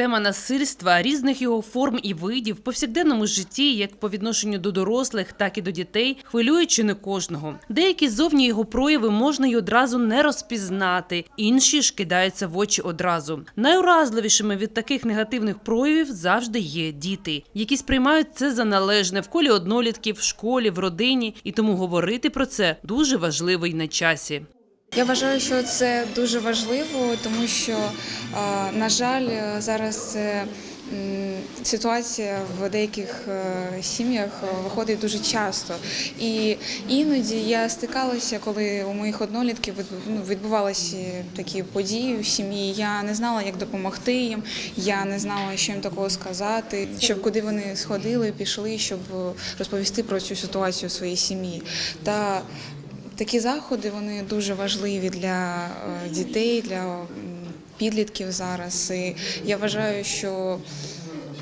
Тема насильства різних його форм і видів в повсякденному житті, як по відношенню до дорослих, так і до дітей, хвилює чи не кожного. Деякі зовні його прояви можна й одразу не розпізнати, інші ж кидаються в очі одразу. Найуразливішими від таких негативних проявів завжди є діти, які сприймають це за належне в колі однолітків, в школі, в родині, і тому говорити про це дуже важливо й на часі. Я вважаю, що це дуже важливо, тому що, на жаль, зараз ситуація в деяких е, сім'ях виходить дуже часто. І іноді я стикалася, коли у моїх однолітків ну, відбувалися такі події в сім'ї. Я не знала, як допомогти їм, я не знала, що їм такого сказати, щоб куди вони сходили, пішли, щоб е, розповісти про цю ситуацію своїй сім'ї. Та Такі заходи вони дуже важливі для е, дітей, для підлітків зараз. І я вважаю, що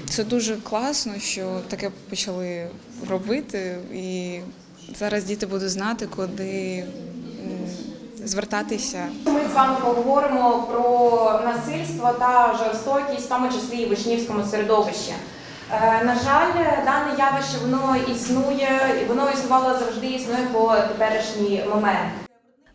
це дуже класно, що таке почали робити. І зараз діти будуть знати, куди звертатися. Ми з вами поговоримо про насильство та жорстокість, в тому числі і в учнівському середовищі. Е, На жаль, дане явище воно існує, воно існувало завжди, існує по теперішній момент.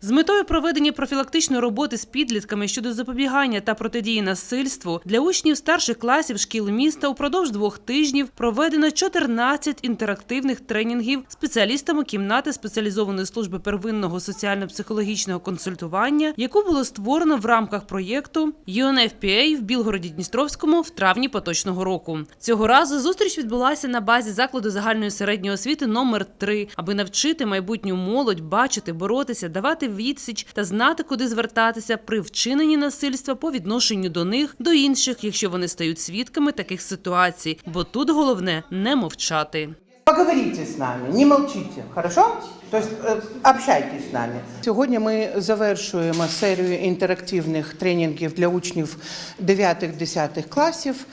З метою проведення профілактичної роботи з підлітками щодо запобігання та протидії насильству для учнів старших класів шкіл міста упродовж двох тижнів проведено 14 інтерактивних тренінгів спеціалістами кімнати спеціалізованої служби первинного соціально-психологічного консультування, яку було створено в рамках проєкту UNFPA в Білгороді-Дністровському в травні поточного року. Цього разу зустріч відбулася на базі закладу загальної середньої освіти номер 3 аби навчити майбутню молодь бачити, боротися, давати відсіч та знати, куди звертатися при вчиненні насильства по відношенню до них, до інших, якщо вони стають свідками таких ситуацій. Бо тут головне не мовчати. Поговорите с нами, не молчите, хорошо? То есть э, общайтесь з нами. Сьогодні ми завершуємо серію інтерактивних тренінгів для учнів 9-10 класів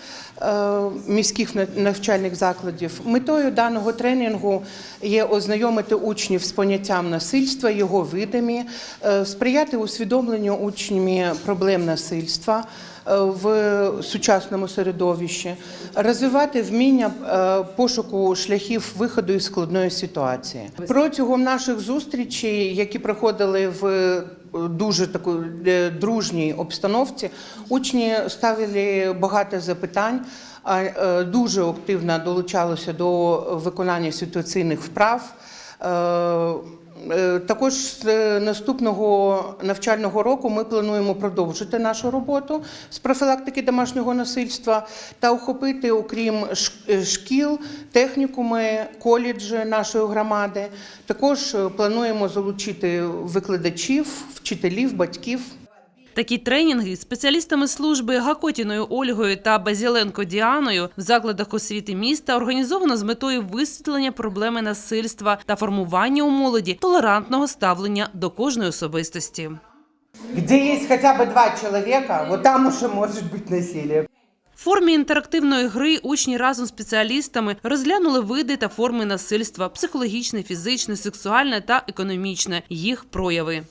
міських навчальних закладів. Метою даного тренінгу є ознайомити учнів з поняттям насильства, його видами, е, сприяти усвідомленню учнями проблем насильства в сучасному середовищі, розвивати вміння е, пошуку шляхів виходу із складної ситуації. Протягом наших зустрічей, які проходили в е, дуже такій е, дружній обстановці, учні ставили багато запитань. а, е, Дуже активно долучалися до виконання ситуаційних вправ. Е, Також з е, наступного навчального року ми плануємо продовжити нашу роботу з профілактики домашнього насильства та охопити, окрім е, шкіл, технікуми, коледжі нашої громади. Також плануємо залучити викладачів, вчителів, батьків. Такі тренінги спеціалістами служби Гакотіною Ольгою та Базіленко Діаною в закладах освіти міста організовано з метою висвітлення проблеми насильства та формування у молоді толерантного ставлення до кожної особистості. Где есть хотя бы два человека, вот там уже может быть насилие. В формі інтерактивної гри учні разом з спеціалістами розглянули види та форми насильства психологічне, фізичне, сексуальне та економічне, їх прояви.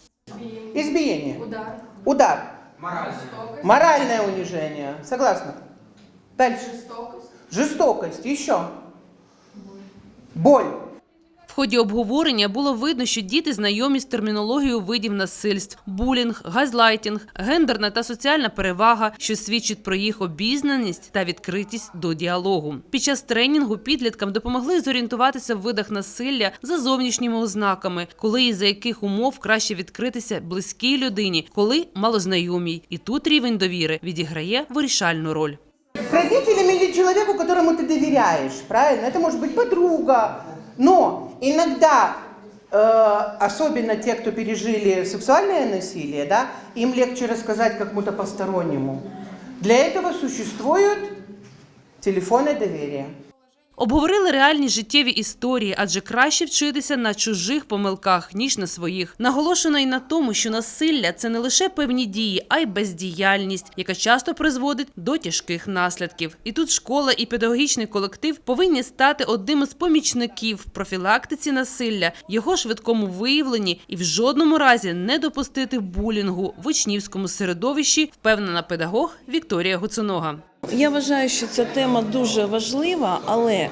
Избиение. Удар. Удар. Моральное унижение. Согласна. Дальше. Жестокость. Жестокость. Еще. Боль. В ході обговорення було видно, що діти знайомі з термінологією видів насильств: булінг, газлайтінг, гендерна та соціальна перевага, що свідчить про їх обізнаність та відкритість до діалогу. Під час тренінгу підліткам допомогли зорієнтуватися в видах насилля за зовнішніми ознаками, коли і за яких умов краще відкритися близькій людині, коли малознайомій. І тут рівень довіри відіграє вирішальну роль. К родителям или человеку, которому ты доверяешь, правильно? Это может быть подруга. Но иногда, э, особенно те, кто пережили сексуальное насилие, да, им легче рассказать кому-то постороннему. Для этого существуют телефоны доверия. Обговорили реальні життєві історії, адже краще вчитися на чужих помилках ніж на своїх. Наголошено й на тому, що насилля це не лише певні дії, а й бездіяльність, яка часто призводить до тяжких наслідків. І тут школа і педагогічний колектив повинні стати одним із помічників в профілактиці насилля, його швидкому виявленні і в жодному разі не допустити булінгу в учнівському середовищі, впевнена педагог Вікторія Гуцунога. Я вважаю, що ця тема дуже важлива, але е,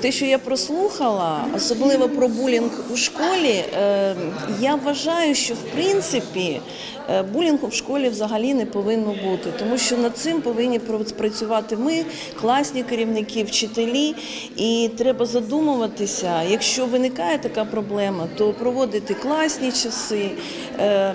те, що я прослухала, особливо про булінг у школі, е, я вважаю, що в принципі булінгу в школі взагалі не повинно бути, тому що над цим повинні пр- працювати ми, класні керівники, вчителі, і треба задумуватися, якщо виникає така проблема, то проводити класні часи, е,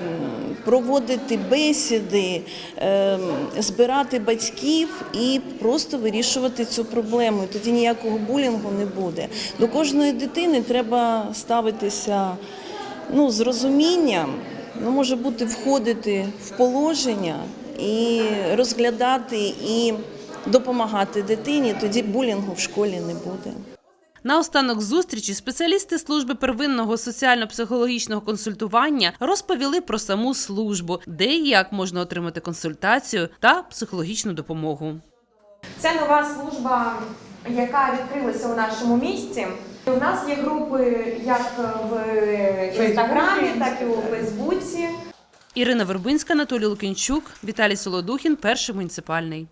проводити бесіди, е, збирати батьків і просто вирішувати цю проблему. І тоді ніякого булінгу не буде. До кожної дитини треба ставитися ну, з розумінням, ну, може бути, входити в положення і розглядати і допомагати дитині, тоді булінгу в школі не буде. Наостанок зустрічі спеціалісти служби первинного соціально-психологічного консультування розповіли про саму службу, де і як можна отримати консультацію та психологічну допомогу. Це нова служба, яка відкрилася у нашому місті. У нас є групи як в інстаграмі, так і у Фейсбуці. Ірина Вербинська, Анатолій Лукінчук, Віталій Солодухін, перший муніципальний.